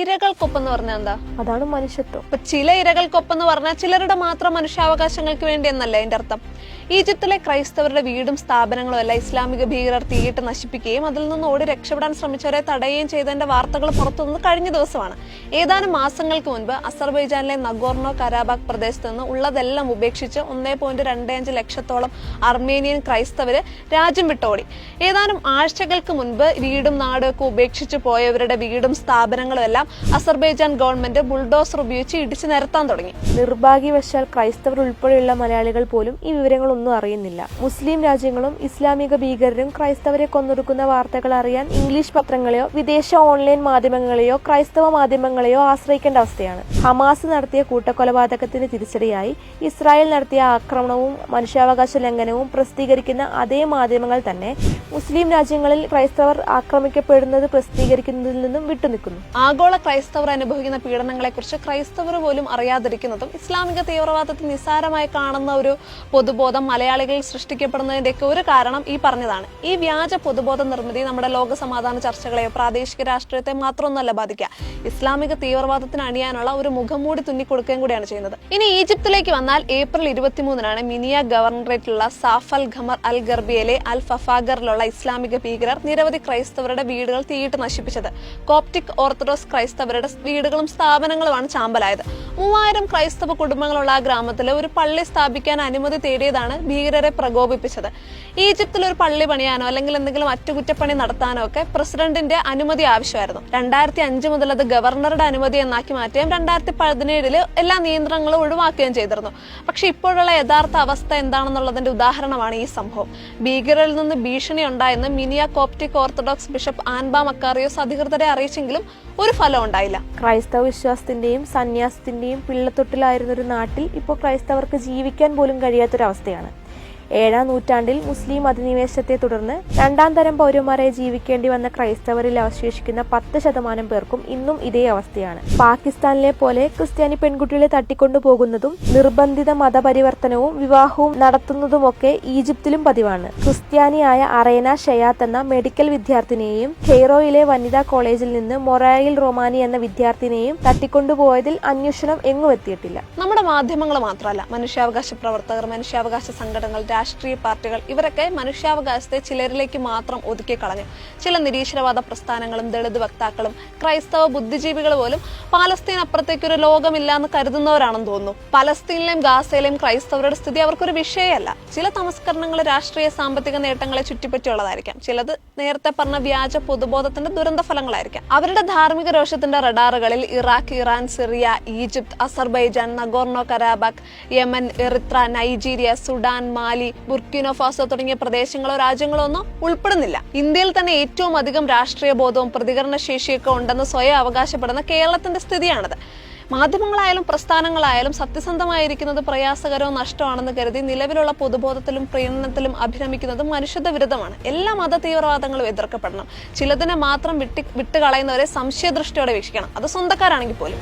ഇരകൾക്കൊപ്പം എന്ന് പറഞ്ഞാൽ എന്താ? അതാണ് മനുഷ്യത്വം. അപ്പൊ ചില ഇരകൾക്കൊപ്പം എന്ന് പറഞ്ഞാൽ ചിലരുടെ മാത്രം മനുഷ്യാവകാശങ്ങൾക്ക് വേണ്ടി എന്നല്ല എന്റെ അർത്ഥം? ഈജിപ്തിലെ ക്രൈസ്തവരുടെ വീടും സ്ഥാപനങ്ങളും അല്ല ഇസ്ലാമിക ഭീകരർ തീയിട്ട് നശിപ്പിക്കുകയും അതിൽ നിന്ന് ഓടി രക്ഷപ്പെടാൻ ശ്രമിച്ചവരെ തടയുകയും ചെയ്തതിന്റെ വാർത്തകൾ പുറത്തുനിന്ന് കഴിഞ്ഞ ദിവസമാണ്. ഏതാനും മാസങ്ങൾക്ക് മുൻപ് അസർബൈജാനിലെ നഗോർണോ കരാബാഗ് പ്രദേശത്ത് നിന്ന് ഉള്ളതെല്ലാം ഉപേക്ഷിച്ച് ഒന്നേ പോയിന്റ് രണ്ട് അഞ്ച് ലക്ഷത്തോളം അർമേനിയൻ ക്രൈസ്തവര് രാജ്യം വിട്ടോടി. ഏതാനും ആഴ്ചകൾക്ക് മുൻപ് വീടും നാടും ഒക്കെ ഉപേക്ഷിച്ച് പോയവരുടെ വീടും സ്ഥാപനങ്ങളും എല്ലാം അസർബൈജാൻ ഗവൺമെന്റ് ബുൾഡോസർ ഉപയോഗിച്ച് ഇടിച്ചു നിരത്താൻ തുടങ്ങി. നിർഭാഗ്യവശാൽ ക്രൈസ്തവർ ഉൾപ്പെടെയുള്ള മലയാളികൾ പോലും ഈ വിവരങ്ങളൊന്നും അറിയുന്നില്ല. മുസ്ലിം രാജ്യങ്ങളും ഇസ്ലാമിക ഭീകരരും ക്രൈസ്തവരെ കൊന്നൊടുക്കുന്ന വാർത്തകൾ അറിയാൻ ഇംഗ്ലീഷ് പത്രങ്ങളെയോ വിദേശ ഓൺലൈൻ മാധ്യമങ്ങളെയോ ക്രൈസ്തവ മാധ്യമങ്ങളെയോ ആശ്രയിക്കേണ്ട അവസ്ഥയാണ്. ഹമാസ് നടത്തിയ കൂട്ടക്കൊലപാതകത്തിന് തിരിച്ചടിയായി ഇസ്രായേൽ നടത്തിയ ആക്രമണവും മനുഷ്യാവകാശ ലംഘനവും പ്രസിദ്ധീകരിക്കുന്ന അതേ മാധ്യമങ്ങൾ തന്നെ മുസ്ലിം രാജ്യങ്ങളിൽ ക്രൈസ്തവർ ആക്രമിക്കപ്പെടുന്നത് പ്രസിദ്ധീകരിക്കുന്നതിൽ നിന്നും വിട്ടുനിൽക്കുന്നു. ആഗോള ക്രൈസ്തവർ അനുഭവിക്കുന്ന പീഡനങ്ങളെക്കുറിച്ച് ക്രൈസ്തവർ പോലും അറിയാതിരിക്കുന്നതും ഇസ്ലാമിക തീവ്രവാദത്തെ നിസ്സാരമായി കാണുന്ന ഒരു പൊതുബോധം മലയാളികളിൽ സൃഷ്ടിക്കപ്പെടുന്നതിന്റെയൊക്കെ ഒരു കാരണം ഈ പറഞ്ഞതാണ്. ഈ വ്യാജ പൊതുബോധ നിർമ്മിതി നമ്മുടെ ലോക സമാധാന ചർച്ചകളെയോ പ്രാദേശിക രാഷ്ട്രീയത്തെ മാത്രമൊന്നുമല്ല ബാധിക്കുക. ഇസ്ലാമിക തീവ്രവാദത്തിന് അണിയാനുള്ള ഒരു മുഖംമൂടി തുന്നിക്കൊടുക്കുകയും കൂടിയാണ് ചെയ്യുന്നത്. ഇനി ഈജിപ്തിലേക്ക് വന്നാൽ ഏപ്രിൽ ഇരുപത്തിമൂന്നിനാണ് മിനിയ ഗവർണറേറ്റിലുള്ള സാഫൽ ഖമർ അൽ ഗർബിയയിലെ അൽ ഫഫാഗറിലുള്ള ഇസ്ലാമിക ഭീകരർ നിരവധി ക്രൈസ്തവരുടെ വീടുകൾ തീയിട്ട് നശിപ്പിച്ചത്. കോപ്റ്റിക് ഓർത്തഡോക്സ് ക്രൈസ്തവരുടെ വീടുകളും സ്ഥാപനങ്ങളുമാണ് ചാമ്പലായത്. മൂവായിരം ക്രൈസ്തവ കുടുംബങ്ങളുള്ള ആ ഗ്രാമത്തിൽ ഒരു പള്ളി സ്ഥാപിക്കാൻ അനുമതി തേടിയതാണ് ഭീകരരെ പ്രകോപിപ്പിച്ചത്. ഈജിപ്തിൽ ഒരു പള്ളി പണിയാനോ അല്ലെങ്കിൽ എന്തെങ്കിലും അറ്റകുറ്റപ്പണി നടത്താനോ ഒക്കെ പ്രസിഡന്റിന്റെ അനുമതി ആവശ്യമായിരുന്നു. രണ്ടായിരത്തി അഞ്ച് മുതൽ അത് ഗവർണറുടെ അനുമതി എന്നാക്കി മാറ്റുകയും രണ്ടായിരത്തി പതിനേഴിൽ എല്ലാ നിയന്ത്രണങ്ങളും ഒഴിവാക്കുകയും ചെയ്തിരുന്നു. പക്ഷെ ഇപ്പോഴുള്ള യഥാർത്ഥ അവസ്ഥ എന്താണെന്നുള്ളതിന്റെ ഉദാഹരണമാണ് ഈ സംഭവം. ഭീകരരിൽ നിന്ന് ഭീഷണി ഉണ്ടായെന്ന് Minya Coptic Orthodox bishop Anba Makarios അധികൃതരെ അറിയിച്ചെങ്കിലും ഒരു ഫലം ഉണ്ടായില്ല. ക്രൈസ്തവ വിശ്വാസത്തിന്റെയും സന്യാസത്തിന്റെയും പിള്ളത്തൊട്ടിലായിരുന്ന ഒരു നാട്ടിൽ ഇപ്പോൾ ക്രൈസ്തവർക്ക് ജീവിക്കാൻ പോലും കഴിയാത്തൊരവസ്ഥയാണ്. ഏഴാം നൂറ്റാണ്ടിൽ മുസ്ലിം അധിനിവേശത്തെ തുടർന്ന് രണ്ടാം തരം പൗരന്മാരായി ജീവിക്കേണ്ടി വന്ന ക്രൈസ്തവരിൽ അവശേഷിക്കുന്ന പത്ത് ശതമാനം പേർക്കും ഇന്നും ഇതേ അവസ്ഥയാണ്. പാകിസ്ഥാനിലെ പോലെ ക്രിസ്ത്യാനി പെൺകുട്ടികളെ തട്ടിക്കൊണ്ടുപോകുന്നതും നിർബന്ധിത മതപരിവർത്തനവും വിവാഹവും നടത്തുന്നതുമൊക്കെ ഈജിപ്തിലും പതിവാണ്. ക്രിസ്ത്യാനിയായ അറേന ഷയാത്ത് എന്ന മെഡിക്കൽ വിദ്യാർത്ഥിനിയെയും ഹെയ്റോയിലെ വനിതാ കോളേജിൽ നിന്ന് മൊറായിൽ റൊമാനി എന്ന വിദ്യാർത്ഥിനിയെയും തട്ടിക്കൊണ്ടുപോയതിൽ അന്വേഷണം എങ്ങും എത്തിയിട്ടില്ല. നമ്മുടെ മാധ്യമങ്ങൾ മാത്രമല്ല മനുഷ്യാവകാശ പ്രവർത്തകർ മനുഷ്യാവകാശ സംഘടനകൾ രാഷ്ട്രീയ പാർട്ടികൾ ഇവരൊക്കെ മനുഷ്യാവകാശത്തെ ചിലരിലേക്ക് മാത്രം ഒതുക്കി കളഞ്ഞു ചില നിരീശ്വരവാദ പ്രസ്ഥാനങ്ങളും ദളിത് വക്താക്കളും ക്രൈസ്തവ ബുദ്ധിജീവികൾ പോലും പാലസ്തീൻ അപ്പുറത്തേക്കൊരു ലോകമില്ല എന്ന് കരുതുന്നവരാണെന്ന് തോന്നുന്നു. പലസ്തീനിലെയും ഗാസയിലെയും ക്രൈസ്തവരുടെ സ്ഥിതി അവർക്കൊരു വിഷയമല്ല. ചില സംസ്കരണങ്ങൾ രാഷ്ട്രീയ സാമ്പത്തിക നേട്ടങ്ങളെ ചുറ്റിപ്പറ്റിയുള്ളതായിരിക്കാം. ചിലത് നേരത്തെ പറഞ്ഞ വ്യാജ പൊതുബോധത്തിന്റെ ദുരന്ത ഫലങ്ങളായിരിക്കാം. അവരുടെ ധാർമ്മിക രോഷത്തിന്റെ റഡാറുകളിൽ Iraq Iran Syria Egypt Azerbaijan Nagorno Karabakh Yemen Eritrea Nigeria Sudan Mali Burkina Faso തുടങ്ങിയ പ്രദേശങ്ങളോ രാജ്യങ്ങളോ ഒന്നും ഉൾപ്പെടുന്നില്ല. ഇന്ത്യയിൽ തന്നെ ഏറ്റവും അധികം രാഷ്ട്രീയ ബോധവും പ്രതികരണ ശേഷിയൊക്കെ ഉണ്ടെന്ന് സ്വയം അവകാശപ്പെടുന്ന കേരളത്തിന്റെ സ്ഥിതിയാണത്. മാധ്യമങ്ങളായാലും പ്രസ്ഥാനങ്ങളായാലും സത്യസന്ധമായിരിക്കുന്നത് പ്രയാസകരവും നഷ്ടമാണെന്ന് കരുതി നിലവിലുള്ള പൊതുബോധത്തിലും പ്രീണനത്തിലും അഭിരമിക്കുന്നത് മനുഷ്യത്വ വിരുദ്ധമാണ് എല്ലാ മത തീവ്രവാദങ്ങളും എതിർക്കപ്പെടണം. ചിലതിനെ മാത്രം വിട്ടി വിട്ടുകളയുന്നവരെ സംശയദൃഷ്ടിയോടെ വീക്ഷിക്കണം. അത് സ്വന്തക്കാരാണെങ്കിൽ പോലും.